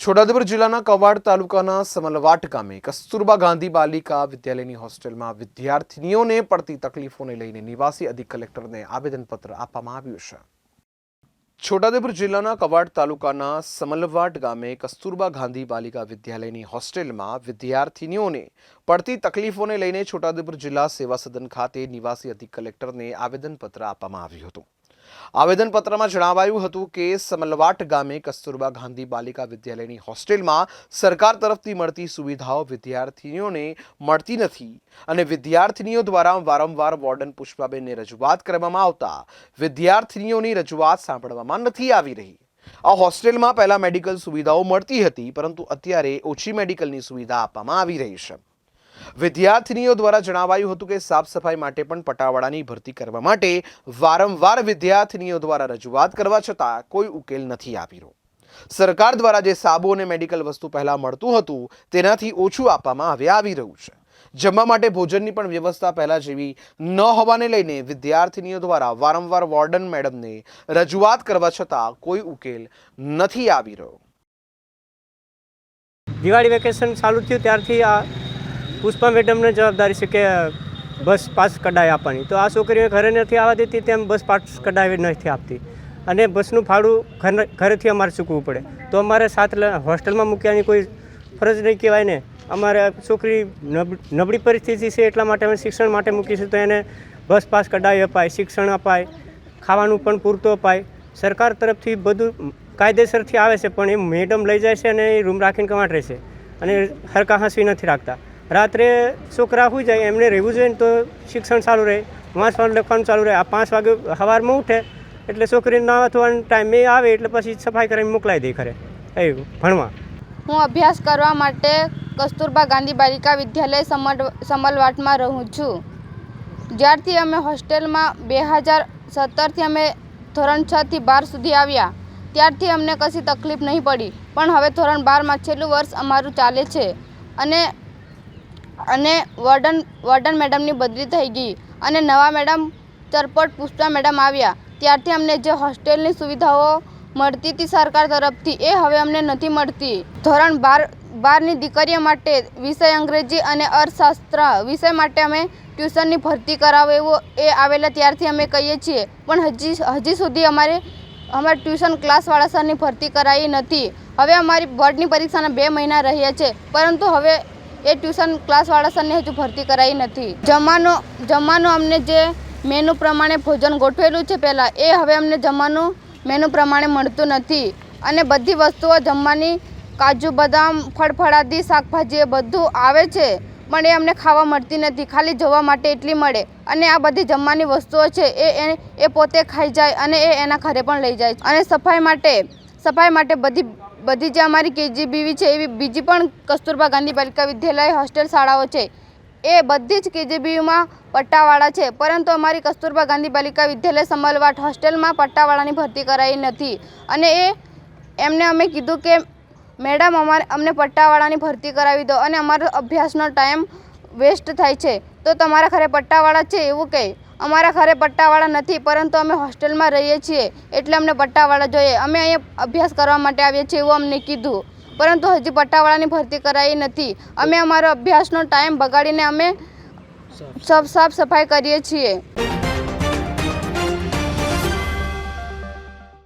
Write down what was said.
છોટાઉદેપુર જિલ્લાના કવાડ તાલુકાના સમલવાટ ગામે કસ્તુરબા ગાંધી બાલિકા વિદ્યાલયની હોસ્ટેલમાં વિદ્યાર્થીનીઓને પડતી તકલીફોને લઈને નિવાસી અધિક કલેક્ટરને આવેદનપત્ર આપવામાં આવ્યું છે. છોટાઉદેપુર જિલ્લાના કવાડ તાલુકાના સમલવાટ ગામે કસ્તુરબા ગાંધી બાલિકા વિદ્યાલયની હોસ્ટેલમાં વિદ્યાર્થીનીઓને પડતી તકલીફોને લઈને છોટાઉદેપુર જિલ્લા સેવા સદન ખાતે નિવાસી અધિક કલેક્ટરને આવેદનપત્ર આપવામાં આવ્યું હતું. આવેદનપત્રમાં જણાવાયું હતું કે સમલવાટ ગામે કસ્તુરબા ગાંધી બાલિકા વિદ્યાલયની હોસ્ટેલમાં સરકાર તરફથી મળતી સુવિધાઓ વિદ્યાર્થીનીઓને મળતી નથી અને વિદ્યાર્થીનીઓ દ્વારા વારંવાર વોર્ડન પુષ્પાબેનને રજૂઆત કરવામાં આવતા વિદ્યાર્થીનીઓની રજૂઆત સાંભળવામાં નથી આવી રહી. આ હોસ્ટેલમાં પહેલાં મેડિકલ સુવિધાઓ મળતી હતી, પરંતુ અત્યારે ઓછી મેડિકલની સુવિધા આપવામાં આવી રહી છે. વિદ્યાર્થીનીઓ દ્વારા જણાવાયું હતું કે સાફ સફાઈ માટે પણ પટાવાળાની ભરતી કરવા માટે વારંવાર વિદ્યાર્થીનીઓ દ્વારા રજૂઆત કરવા છતાં કોઈ ઉકેલ નથી આવી રહ્યો. સરકાર દ્વારા જે સાબુ અને મેડિકલ વસ્તુ પહેલા મળતું હતું, તેનાથી ઓછું આપવામાં હવે આવી રહ્યું છે. જમવા માટે ભોજનની પણ વ્યવસ્થા પહેલા જેવી ન હોવાને લઈને વિદ્યાર્થીનીઓ દ્વારા વારંવાર વોર્ડન મેડમને રજૂઆત કરવા છતાં કોઈ ઉકેલ નથી આવી રહ્યો. દિવાળી વેકેશન ચાલુ થયું ત્યારથી આ પુષ્પા મેડમને જવાબદારી છે કે બસ પાસ કઢાવી આપવાની. તો આ છોકરીઓ ઘરે નથી આવવા દેતી તેમ બસ પાસ કઢાવી નથી આપતી. અને બસનું ભાડું ઘર ઘરેથી અમારે ચૂકવવું પડે. તો અમારે સાત હોસ્ટેલમાં મૂક્યાની કોઈ ફરજ નહીં કહેવાય ને. અમારે છોકરી નબ- નબળી પરિસ્થિતિ છે એટલા માટે અમે શિક્ષણ માટે મૂકીશું તો એને બસ પાસ કઢાવી અપાય, શિક્ષણ અપાય, ખાવાનું પણ પૂરતું અપાય. સરકાર તરફથી બધું કાયદેસરથી આવે છે, પણ એ મેડમ લઈ જાય છે અને એ રૂમ રાખીને કમાટ રહેશે અને હરકા હાંસવી નથી રાખતા. રાત્રે છોકરા હોઈ જાય એમને રહેવું જોઈએ ને તો શિક્ષણ ચાલુ રહે વાંચવાનું લખવાનું ચાલુ રહે. આ પાંચ વાગે સવારમાં ઉઠે, એટલે છોકરીને નાવા ધોવાનો ટાઈમ એ આવે, એટલે પછી સફાઈ કરીને મોકલાઈ દે ખરે એવું ભણવા. હું અભ્યાસ કરવા માટે કસ્તુરબા ગાંધી બાલિકા વિદ્યાલય સમલ સમલવાટમાં રહું છું. જ્યારથી અમે હોસ્ટેલમાં બે હજાર સત્તરથી અમે ધોરણ છથી બાર સુધી આવ્યા, ત્યારથી અમને કશી તકલીફ નહીં પડી. પણ હવે ધોરણ બારમાં છેલ્લું વર્ષ અમારું ચાલે છે. અને અને વોર્ડન વોર્ડન મેડમની બદલી થઈ ગઈ અને નવા મેડમ ચરપટ પુષ્પા મેડમ આવ્યા. ત્યારથી અમને જે હોસ્ટેલની સુવિધાઓ મળતી હતી સરકાર તરફથી એ હવે અમને નથી મળતી. ધોરણ બાર, બારની દીકરીઓ માટે વિષય અંગ્રેજી અને અર્થશાસ્ત્ર વિષય માટે અમે ટ્યુશનની ભરતી કરાવો એવો એ આવેલા ત્યારથી અમે કહીએ છીએ. પણ હજી હજી સુધી અમારે અમારે ટ્યુશન ક્લાસવાળા સરની ભરતી કરાવી નથી. હવે અમારી બોર્ડની પરીક્ષાના બે મહિના રહ્યા છે. પરંતુ હવે એ ટ્યુશન ક્લાસવાળા સરને હજુ ભરતી કરાવી નથી. જમવાનો જમવાનું અમને જે મેનુ પ્રમાણે ભોજન ગોઠવેલું છે પહેલાં, એ હવે અમને જમવાનું મેનુ પ્રમાણે મળતું નથી. અને બધી વસ્તુઓ જમવાની, કાજુ બદામ, ફળફળાદી, શાકભાજી એ બધું આવે છે, પણ એ અમને ખાવા મળતી નથી. ખાલી જોવા માટે એટલી મળે. અને આ બધી જમવાની વસ્તુઓ છે, એ એ- પોતે ખાઈ જાય અને એ એના ઘરે પણ લઈ જાય અને સફાઈ માટે સફાઈ માટે બધી બધી જે અમારી કેજીબીવી છે, એવી બીજી પણ કસ્તુરબા ગાંધી બાલિકા વિદ્યાલય હોસ્ટેલ શાળાઓ છે, એ બધી જ કેજીબીયુમાં પટ્ટાવાળા છે. પરંતુ અમારી કસ્તુરબા ગાંધી બાલિકા વિદ્યાલય સમલવાટ હોસ્ટેલમાં પટ્ટાવાળાની ભરતી કરાઈ નથી. અને એ એમને અમે કીધું કે, મેડમ, અમારે અમને પટ્ટાવાળાની ભરતી કરાવી દો અને અમારો અભ્યાસનો ટાઈમ વેસ્ટ થાય છે. તો તમારા ઘરે પટ્ટાવાળા છે એવું કહે. અમારા ઘરે પટ્ટાવાળા નથી પરંતુ અમે હોસ્ટેલમાં રહીએ છીએ એટલે અમને પટ્ટાવાળા જોઈએ. અમે અહીંયા અભ્યાસ કરવા માટે આવીએ છીએ એવું અમને કીધું. પરંતુ હજી પટ્ટાવાળાની ભરતી કરાવી નથી. અમે અમારો અભ્યાસનો ટાઈમ બગાડીને અમે સફ સાફ સફાઈ કરીએ છીએ.